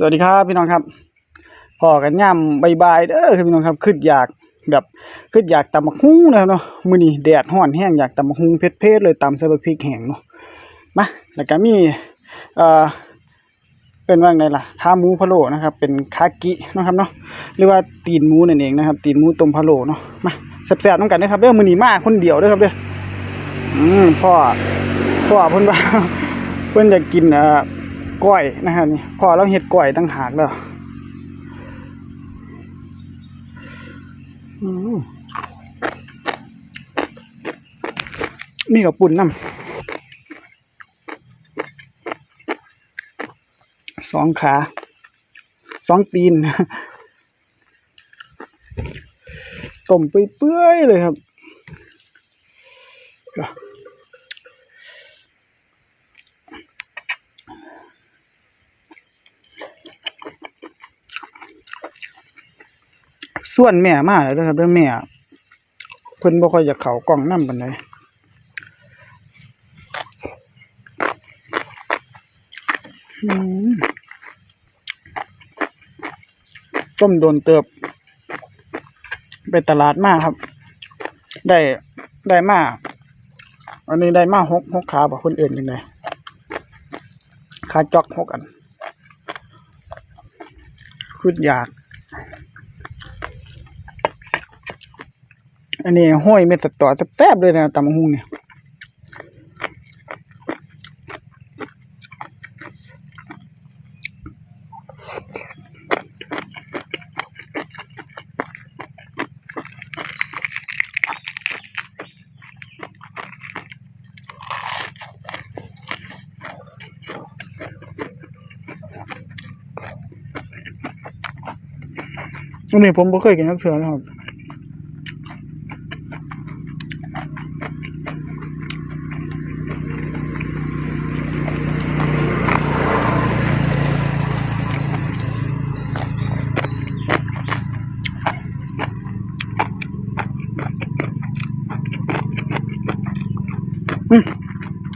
สวัสดีครับพี่น้องครับพอกันย่ำใบายเด้อครับพี่น้องครับขึ้นอยากแบบขึ้นอยากตำบักหุ่งนะครับเนาะมื้อนี้แดดร้อนแห้งอยากตำบักหุ่งเผ็ดๆเลยตำใส่บักพริกแห้งเนาะมาแล้วก็มีเอ่อเป็นว่าไงล่ะขาหมูพะโล้นะครับ เป็นคากินะครับเนาะหรือว่าตีนหมูนั่นเองนะครับ ตีนหมูต้มพะโล้เนาะมาแซ่บๆนำกันนะครับเด้อมื้อนี้มาคนเดียวเด้อครับเด้ออืมพ่อพ่อเพิ่นว่าเพิ่นอยากกินเอ่อ ก้อยนะครับนี่พอเราเฮ็ดก้อยต่างหากแล้วอืมมีกับปุ่นน้ำสองขาสองตีนต้มเปื่อยๆเลยครับ ส่วนแม่มาแล้วเด้อครับเด้อแม่เพิ่นบ่ค่อยอยากเขากล้องนำปานใดอืมต้มโดนเติบ ไปตลาดมาครับ ได้ได้มาอันนี้ได้มาหกหกขาบ่คนอื่นจังไดขาจอกหกอันคืออยาก อันนี้ห้อยเม็ดสตอแซ่บๆเลยนะตำหุ่งเนี่ยอันนี้ผมบ่เคยกินนักเทื่อนะครับ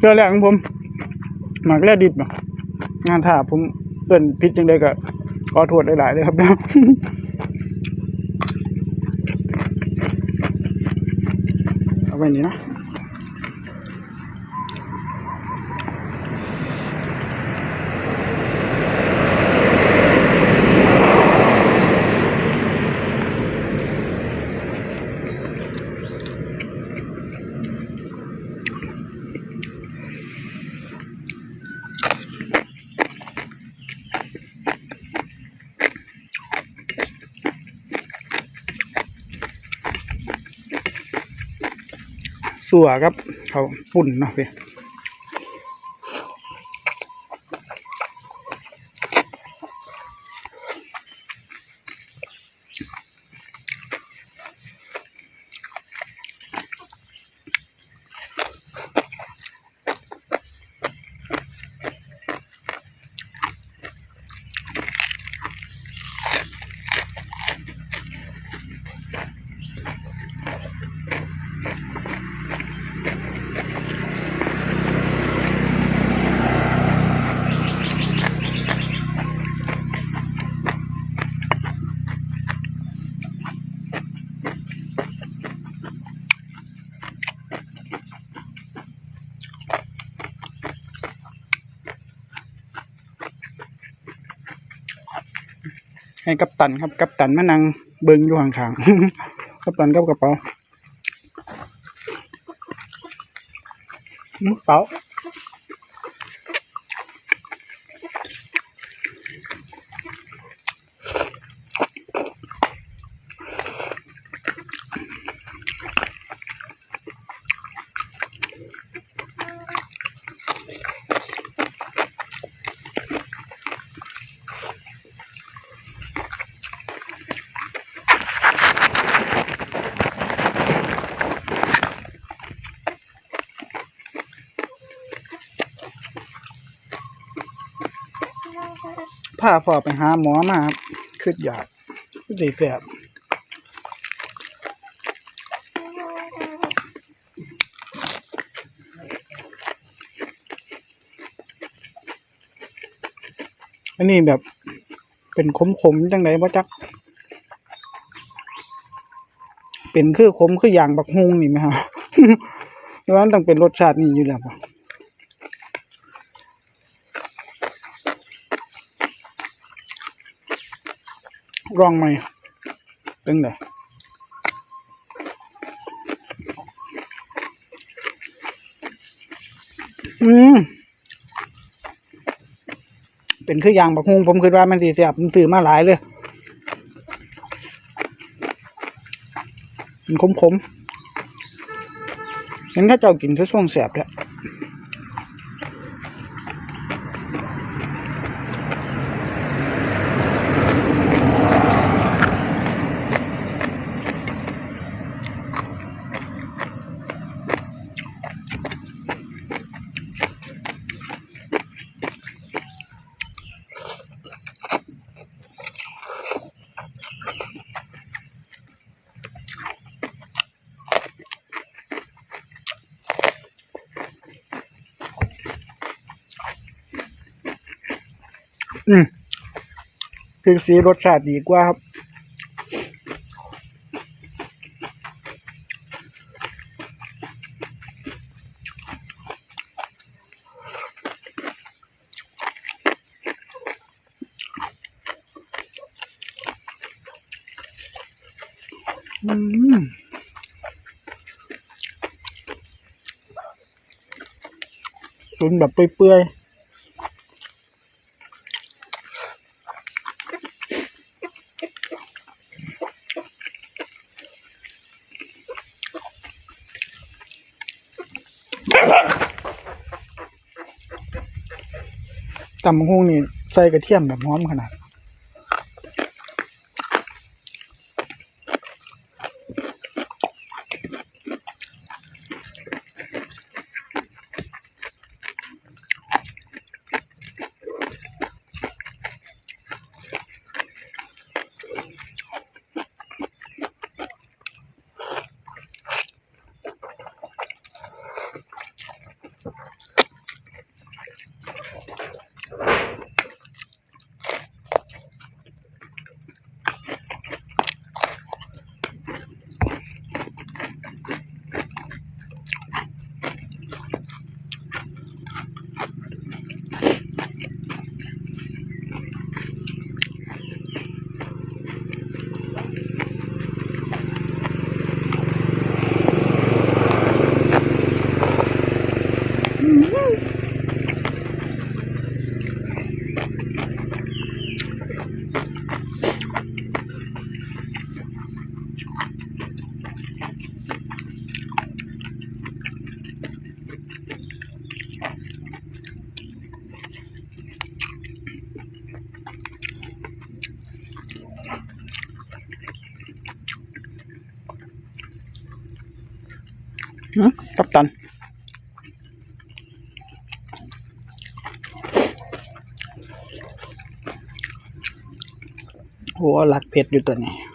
เรื่องแรกของผมหมากแร่ดิบเนาะงานถ่าผมเอิ้นพิษจังไดก็ขอถวดหลายๆเลยครับเอาไว้นี่นะ สัวครับเขาปุ่นเนาะพี่ ให้กัปตันครับ กัปตันมานั่งเบิ้งอยู่ห่างๆกัปตันกับกระเป๋ากระเป๋า พาพ่อไปหาหมอมาครับคืออยากคือสิแสบอันนี้แบบเป็นขมขมๆจังไดบ่จัก เป็นคือขมคืออย่างบักฮุงนี่ไหมครับเพราะว่ามันต้องเป็นรสชาตินี้อยู่แล้ว บ่องไหมเป็นไงอืมเป็นคืออย่างบักฮุงผมคิดว่ามันสิแซ่บผมซื้อมาหลายเลยมันขมๆเห็นถ้าเจ้ากินซะช่วงแสบแล้ว อืมพริกสีรสชาติดีกว่าครับ อืมตุนแบบเปื่อยๆ ตำกหุ่งนี่ใส่กระเทียมแบบหอมขนาด กัปตันโหหลักเผ็ดอยู่ตัวนี้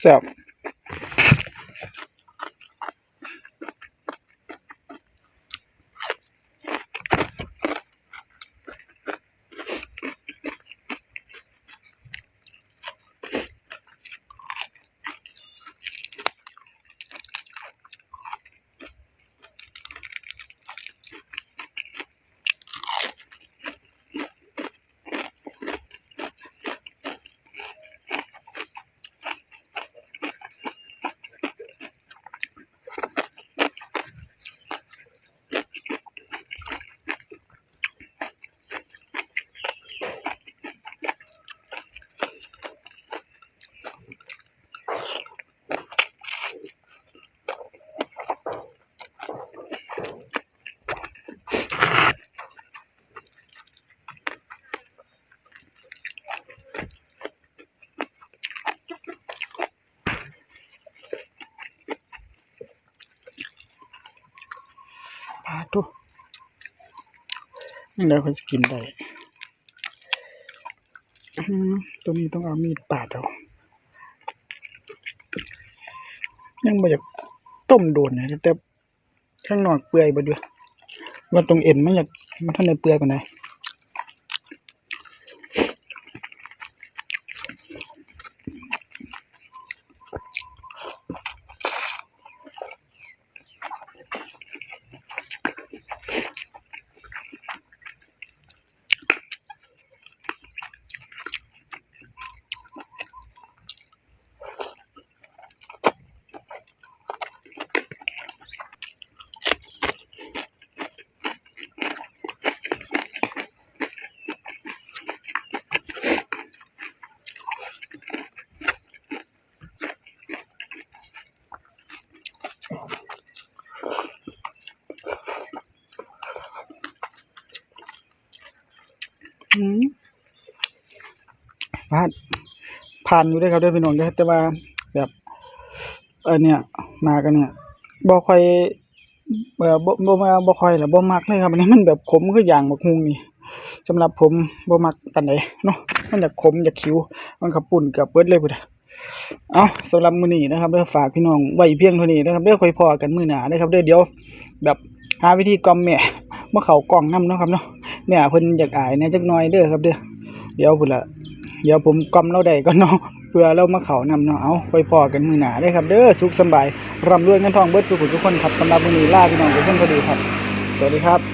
แซ่บ แล้วเขาจะกินได้ต้อหือตัวนี้ต้องเอามีดปาดเอายังบ่อยากต้มโดนนะแต่ข้างนอกเปื่อยเบ่ด้วยว่าตรงเอ็นมันอยากมันทันได้เปื่อยปานม ผ่านผ่านอยู่ได้ครับด้อพี่น้องเด้แต่ว่าแบบเออเนี่ย มากันเนี่ยบ่ค่อยเออบ่บ่มาบ่ค่อยล่ะบ่มักเลยครับอันนี้มันแบบขมคืออย่างบักฮุงนี่สำหรับผมบ่มักปานใดเนาะมันอยากขมอยากขิวมันขับปุ่นกือบเบิดเลยพุ่นน่ะเอาสำหรับมื้อนี้นะครับเด้อฝากพี่น้องไว้เพียงเท่านี้นะครับเด้อค่อยพอกันมื้อหน้าเด้ครับเด้อเดี๋ยว แบบหาวิธีกล่อมแม่บ่เขากล่องนํเนาะครับเนาะแม่เพิ่นอยากอายแน่จักหน่อยเด้อครับเด้อเดี๋ยวพุ่นละ เดี๋ยวผมกล่อมเราได้ก็นเนาะเพื่อเรามาเขานำเนาะเอาไปพอกันมือหนาได้ครับ เด้อสุขสบายร่ำรวยเงินทองเบิดสุขุทุกคนครับสำหรับวันนี้ลาพี่น้องทุกคนพอดีครับ สวัสดีครับ